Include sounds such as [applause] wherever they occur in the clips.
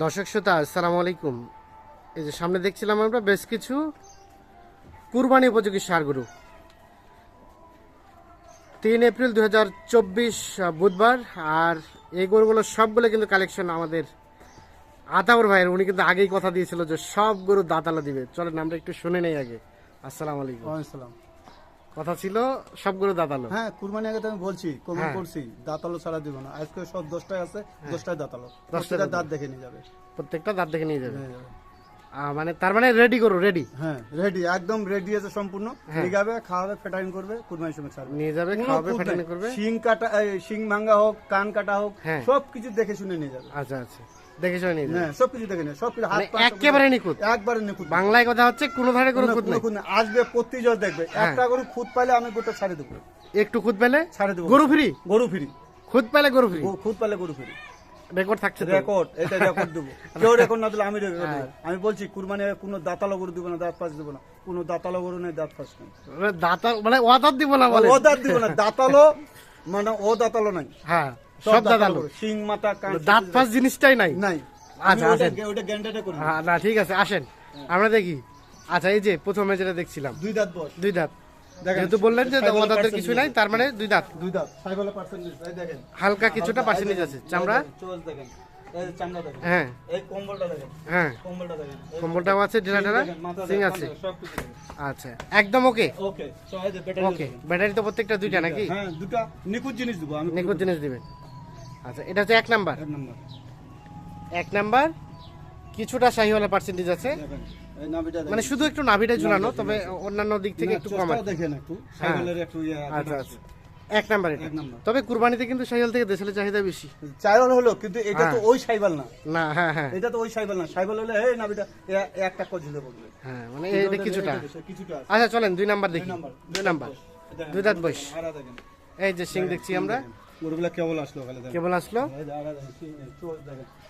দর্শক শ্রোতা, আসসালামু আলাইকুম। এই যে সামনে দেখছিলাম আমরা বেশ কিছু কুরবানি উপযোগী সারগুরু তিন এপ্রিল দুই হাজার চব্বিশ বুধবার, আর এই গরুগুলো সবগুলো কিন্তু কালেকশন আমাদের আতাউর ভাইয়ের। উনি কিন্তু আগেই কথা দিয়েছিল যে সব গরু দাঁতালো দিবে। চলেন, আমরা একটু শুনে নেই আগে। আসসালামু আলাইকুম। ওয়ালাইকুম কথা ছিল সবগুলো দাঁতালো। হ্যাঁ কুরবানি আগে তো আমি বলছি কমন হ্যাঁ। করছি দাঁতালো ছাড়া দিব না। আজকে সব দশটায় আছে দশটায় দাঁতালো। দশটায় দশটা দাঁত দেখে নিয়ে যাবে। প্রত্যেকটা দাঁত দেখে নিয়ে যাবে। আহ, মানে তার মানে রেডি করো রেডি হ্যাঁ রেডি একদম রেডি আছে সম্পূর্ণ। নিগাবে খাওয়াবে ফেটাইন করবে কুরবানির সময় ছাড়বে। নিয়ে যাবে খাওয়াবে নেই। করবে? শিং কাটা শিং হোক কান কাটা হোক হ্যাঁ। সব কিছু দেখে শুনে নিয়ে যাবে। আচ্ছা আচ্ছা। দেখে শুনে নিয়ে যাবে? হ্যাঁ সব কিছু দেখে নিয়ে সব কিছু হাত মানে পা সব একেবারে নিখুঁত? একবারে নিখুঁত। বাংলায় কথা হচ্ছে কোনো ধারে কোনো খুঁত নেই। আসবে প্রতিজন দেখবে। হ্যাঁ। একটা গরু খুঁত পাইলে আমি গোটা ছাড়ে দেবো। একটু খুঁত পেলে? ছাড়ে দেবো। গরু ফ্রি? গরু ফ্রি। খুঁত পেলে গরু ফ্রি? খুঁত পাইলে গরু ফ্রি। রেকর্ড থাকছে রেকর্ড এটা রেকর্ড দেবো। [laughs] কেউ রেকর্ড না দিলে আমি রেকর্ড দেবো। আমি বলছি কুরবানি কোনো দাঁতালো গরু দিব না দাঁত দিব না। কোনো দাঁতালো গরু নেই দাঁত পাঁচ নেই। দাতা মানে ওয়াদার দিব না বলে। ও দিব না দাঁতালো [laughs] মানে ও দাঁতালো নাই। হ্যাঁ সব দাঁতালো মাথা কান দাঁত ফাঁস জিনিসটাই নাই। নাই। আচ্ছা, আসেন। ওটা গ্যান্ডাটা করি। হ্যাঁ না ঠিক আছে আসেন। আমরা দেখি। আচ্ছা এই যে প্রথমে যেটা দেখছিলাম। দুই দাঁত বস দুই দাঁত। যেহেতু বললেন যে ওয়াদাদের কিছু নাই তার মানে দুই দাঁত। দুই দাঁত সাইকেলের পার্সেন্টেজ দেখেন। হালকা কিছুটা পার্সেন্টেজ আছে চামড়া? চোজ দেখেন হ্যাঁ। হ্যাঁ। কম্বলটা কম্বলটাও আছে ঢেলা ঢেলা সিং আছে। আচ্ছা একদম ওকে? ওকে ব্যাটারি তো প্রত্যেকটা দুইটা নাকি? হ্যাঁ দুটা নিখুঁত জিনিস দেবো আমি। নিখুঁত জিনিস দিবেন। আচ্ছা এটা হচ্ছে এক নাম্বার। এক নম্বর। এক নাম্বার কিছুটা শাহিওয়ালা পার্সেন্টেজ আছে। মানে শুধু একটু নাভিটা ঝুলানো তবে অন্যান্য দিক থেকে একটু কম দেখেন একটু। সাইকেলের একটু ইয়ে আচ্ছা আচ্ছা। এক নাম্বার এটা। তবে কুরবানিতে কিন্তু শাহিওয়াল থেকে দেশের চাহিদা বেশি। চাইল হলো কিন্তু এটা তো হ্যাঁ। ওই সাইকেল না। না হ্যাঁ হ্যাঁ। এটা তো ওই সাইকেল না। সাইকেল হলে এই নাভিটা একটা করে ঝুলে পড়বে হ্যাঁ মানে এটা কিছুটা। কিছুটা আচ্ছা চলেন দুই নাম্বার দেখি। দুই নাম্বার দুই দাঁত বয়স। এই যে সিং দেখছি আমরা। গরুগুলা কেবল আসলো কেবল আসলো?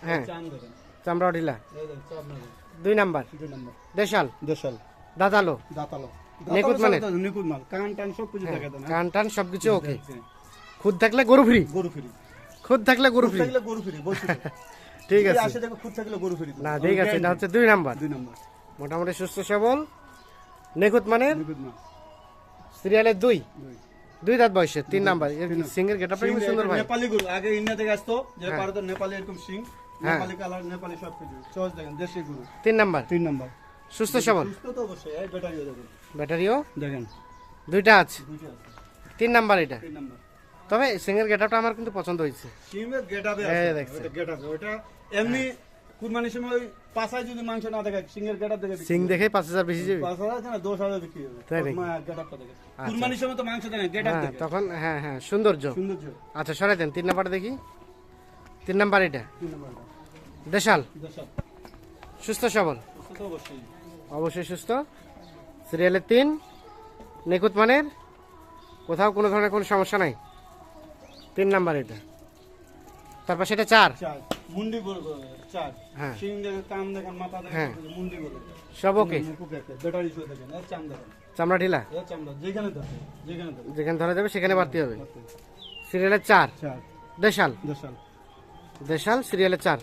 হ্যাঁ। চামড়া ঢিলা দুই নাম্বার? দুই নাম্বার। দেশাল? দেশাল, দাদালো দাঁতালো। নিখুঁত দাঁতালো মানের? ছাড়া তো নিখুঁত মাল। কান টান সব কিছু দেখে দেন, হ্যাঁ। কান টান সবকিছু ওকে। খুদ থাকলে গরু ফ্রি? গরু ফ্রি। খুদ থাকলে গরু ফ্রি? থাকলে গরু ফ্রি [laughs] ঠিক আছে। আসে দেখো খুদ থাকলে গরু ফ্রি। না ঠিক আছে এটা হচ্ছে দুই নাম্বার। দুই নম্বর। মোটামুটি সুস্থ সবল। নেকুত মানে নিখুঁত মাল। সিরিয়ালের দুই? দুই। দাঁত বয়সে তিন নাম্বার। এর সিংহের গেটআপটা সুন্দর ভাই? নেপালি গরু আগে ইন্ডিয়া থেকে আসতো যে হ্যাঁ। ভারতের নেপালি এরকম সিং। হ্যাঁ। নেপালি কালার নেপালি সব কিছু চোজ দেখেন দেশি গরু। তিন নাম্বার? তিন নম্বর। সুস্থ সবল? সুস্থ তো অবশ্যই এই ব্যাটারিও দেখুন। ব্যাটারিও? দেখেন। দুইটা আছে? দুইটা আছে। তিন নাম্বার এটা? তিন নম্বর। তবে সিংহের গেটআপটা আমার কিন্তু পছন্দ হয়েছে। আছে দেখছেন। ওটা এমনি কুরবানির সময় ওই যদি মাংস না দেখে সিং। দেখে বেশি যাবে। পাঁচ হাজার আছে না দশ বিক্রি হবে। তাই নাকি? গেটাপটা দেখে কুরবানির সময় তো মাংস দেখে গেটাপ হ্যাঁ দেখে। তখন হ্যাঁ হ্যাঁ সৌন্দর্য। সৌন্দর্য। আচ্ছা সরাই দেন তিন নাম্বারটা দেখি। তিন নাম্বার এটা? তিন নম্বরটা। দেশাল? সুস্থ সবল? অবশ্যই। সুস্থ। সিরিয়ালের তিন নিখুঁত মানের কোথাও কোনো ধরনের কোনো সমস্যা নাই। তিন নাম্বার এটা। তারপর সেটা চার। মুন্ডি হ্যাঁ। সিং দেখে কান দেখেন মাথা হ্যাঁ। মুন্ডি সব ওকে? ব্যাটারি শো দেখেন এর চাম দেখেন। চামড়া ঢিলা? চামড়া যেখানে যেখানে ধরা যাবে সেখানে বাড়তি হবে। সিরিয়ালের চার। চার। দেশাল? দেশাল। দেশাল সিরিয়ালের চার।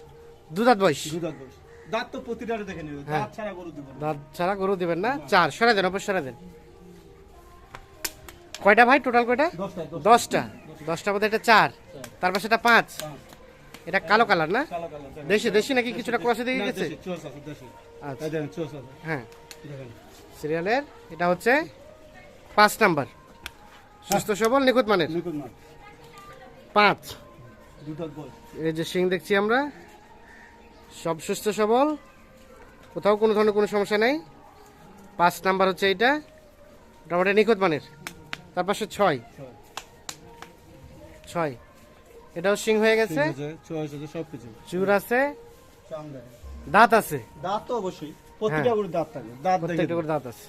বয়স। দুধাত বয়স। দাঁত তো প্রতিটারে দেখে নেবে হ্যাঁ। দাঁত ছাড়া গরু দিব দাঁত ছাড়া গরু দিবেন না? চার সরে দেন সরে দেন। কয়টা ভাই টোটাল কয়টা? দশটা দশটা। দশটার মধ্যে এটা চার। তারপর সেটা পাঁচ। এটা কালো কালার না। দেশি। দেশি নাকি কিছুটা দিয়ে গেছে? আচ্ছা। হ্যাঁ। সিরিয়ালের এটা হচ্ছে পাঁচ নাম্বার। সুস্থ সবল নিখুঁত মানের। পাঁচ। এই যে সিং দেখছি আমরা। সব সুস্থ সবল? কোথাও কোনো ধরনের কোনো সমস্যা নেই? পাঁচ নাম্বার হচ্ছে এইটা। মোটামুটি নিখুঁত মানের। তার পাশে ছয়। ছয়। এটাও সিং হয়ে গেছে। চুর আছে। দাঁত আছে। দাঁত তো অবশ্যই। গরুর দাঁত থাকে। দাঁত প্রত্যেকটা করে দাঁত আছে।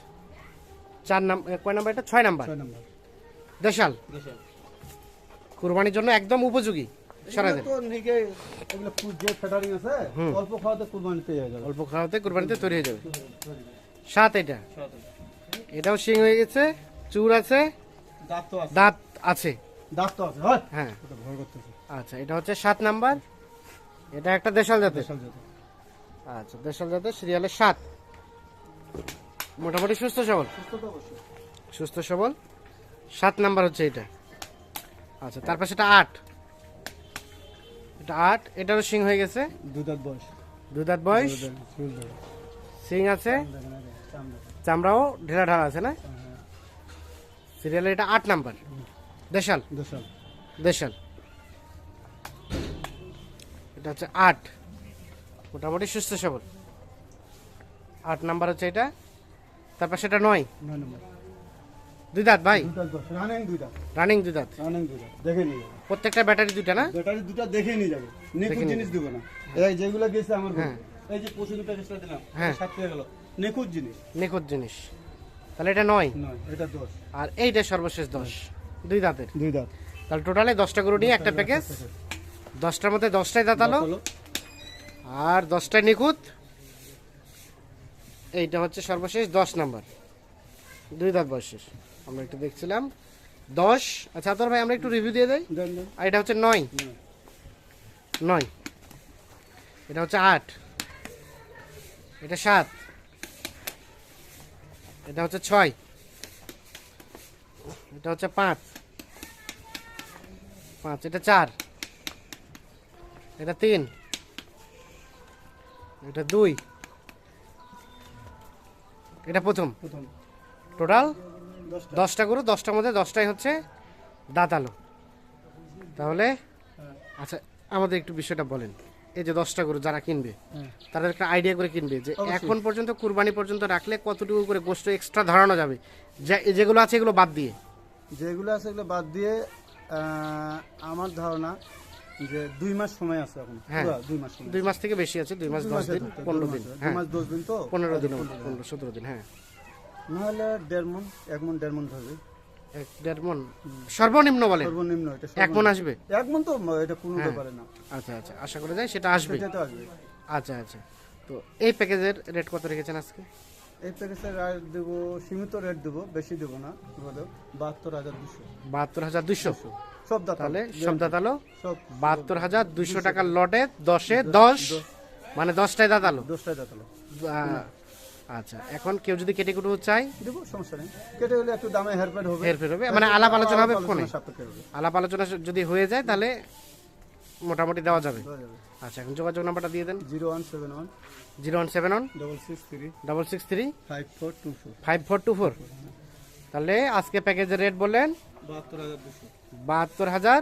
চার নাম্বার কয় নাম্বার এটা? ছয় নাম্বার। দেশাল। কুরবানির জন্য একদম উপযোগী। অল্প খাওয়াতে কুরবানি অল্প খাওয়াতে কুরবানিতে তৈরি হয়ে যাবে। সাত এটা। এটাও সিং হয়ে গেছে চুর আছে দাঁত আছে। দাঁত তো আছে হ্যাঁ। আচ্ছা এটা হচ্ছে সাত নাম্বার। এটা একটা দেশাল জাতের। আচ্ছা দেশাল জাতের সিরিয়ালের সাত। মোটামুটি সুস্থ সবল? সুস্থ সুস্থ সবল। সাত নাম্বার হচ্ছে এটা। আচ্ছা তারপর সেটা আট। এটা আট এটারও সিং হয়ে গেছে। দুই বয়স। দু বয়স। সিং আছে। চামড়াও ঢেলা ঢালা আছে না? সিরিয়ালের এটা আট নাম্বার। দেশাল। দেশাল। দেশাল। এটা হচ্ছে আট। মোটামুটি সুস্থ সবল। আট নাম্বার হচ্ছে এটা। তারপর সেটা নয়। নয় নম্বর। দুই দাঁত ভাই? রানিং দুই দাঁত। রানিং দুই দাঁত। রানিং দুই দাঁত দেখে নিয়ে যাবে। প্রত্যেকটা ব্যাটারি দুইটা না? ব্যাটারি দুটো দেখে নিয়ে যাবে। নিখুঁত জিনিস দিব না। এই যেগুলো গেছে আমার হ্যাঁ। এই যে দুটো দিলাম হ্যাঁ। সাত গেল। নিখুঁত জিনিস। নিখুঁত জিনিস। তাহলে এটা নয়? নয় এটা দশ। আর এইটা সর্বশেষ দশ। দুই দাঁতের। দুই দাঁত। তাহলে টোটালে দশটা গরু নিয়ে একটা প্যাকেজ দশটার মধ্যে দশটাই দাঁতালো দাঁতালো। আর দশটায় নিখুঁত। এইটা হচ্ছে সর্বশেষ দশ নাম্বার। দুই দাঁত বয়সের। আমরা একটু দেখছিলাম। দশ। আচ্ছা তোর ভাই আমরা একটু রিভিউ দিয়ে দেন। আর এটা হচ্ছে নয়। নয়। নয় এটা হচ্ছে আট। এটা সাত। এটা হচ্ছে ছয়। এটা হচ্ছে পাঁচ। পাঁচ এটা চার। এটা তিন। এটা দুই। এটা প্রথম। প্রথম। টোটাল দশটা। গরু দশটার মধ্যে দশটাই হচ্ছে দাঁতালো। তাহলে হ্যাঁ। আচ্ছা আমাদের একটু বিষয়টা বলেন। এই যে দশটা গরু যারা কিনবে হ্যাঁ। তাদের একটা আইডিয়া করে কিনবে যে এখন পর্যন্ত কুরবানি পর্যন্ত রাখলে কতটুকু করে গোষ্ঠ এক্সট্রা ধরানো যাবে? যে- যেগুলো আছে এগুলো বাদ দিয়ে। যেগুলো আছে এগুলো বাদ দিয়ে আমার ধারণা যে দুই মাস সময় আছে এখন। হ্যাঁ। দুই মাস দুই মাস থেকে বেশি আছে দুই মাস দশ দিন পনেরো দিন দুই হ্যাঁ। মাস দশ দিন তো? পনেরো দিন পনেরো দিন। পনেরো সতেরো দিন হ্যাঁ। নাহলে দেড় মন এক মন দেড় মন ধরবে এক দেড় মন। সর্বনিম্ন বলেন? সর্বনিম্ন এটা এক মন আসবে? এক মন তো এটা কোনো হ্যাঁ। ব্যাপারে না। আচ্ছা আচ্ছা আশা করা যায় সেটা আসবে। সেটা তো আসবে। আচ্ছা আচ্ছা। তো এই প্যাকেজের রেট কত রেখেছেন আজকে? এই রেট দেবো সীমিত রেট দেবো বেশি দেবো না বাহাত্তর হাজার দুশো। বাহাত্তর হাজার দুইশো সব সব দাঁতালো? বাহাত্তর হাজার টাকার লটে দশে দশ। মানে দশটায় দাঁতালো। দশটায় দাঁতালো। আচ্ছা এখন কেউ যদি কেটে কুটু চাই দেবো সমস্যা নেই। কেটে হলে একটু দামে হেরফের হবে। হেরফের হবে। মানে আলাপ আলোচনা হবে ফোনে? আলাপ আলোচনা যদি হয়ে যায় তাহলে মোটামুটি দেওয়া যাবে। আচ্ছা এখন যোগাযোগ নাম্বারটা দিয়ে দেন। Zero one seven one zero one seven one double six three double six three five four two four five four two four তাহলে আজকে প্যাকেজের রেট বললেন? বাহাত্তর হাজার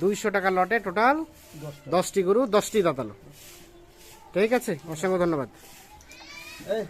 দুইশো টাকা লটে টোটাল দশটি গরু দশটি দাঁতালো। ঠিক আছে? অসংখ্য ধন্যবাদ। এই